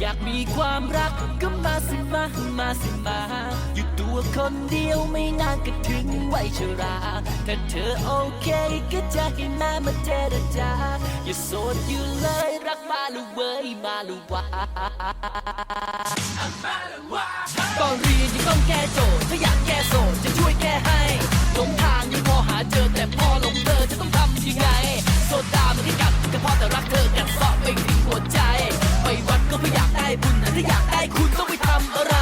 อยากมีความรักก็มาสิมา มาสิมา อยู่ตัวคนเดียวไม่นานก็ถึงวัยชรา ถ้าเธอโอเคก็จะให้แม่มาเจรจา อย่าโสดอยู่เลยรักมาลูเว้ยมาลูวาก่อนเรียนยังต้องแก้โจทย์ถ้าอยากแก้โสดจะช่วยแก้ให้ ถ้าอยากได้คุณต้องไปทำอะไร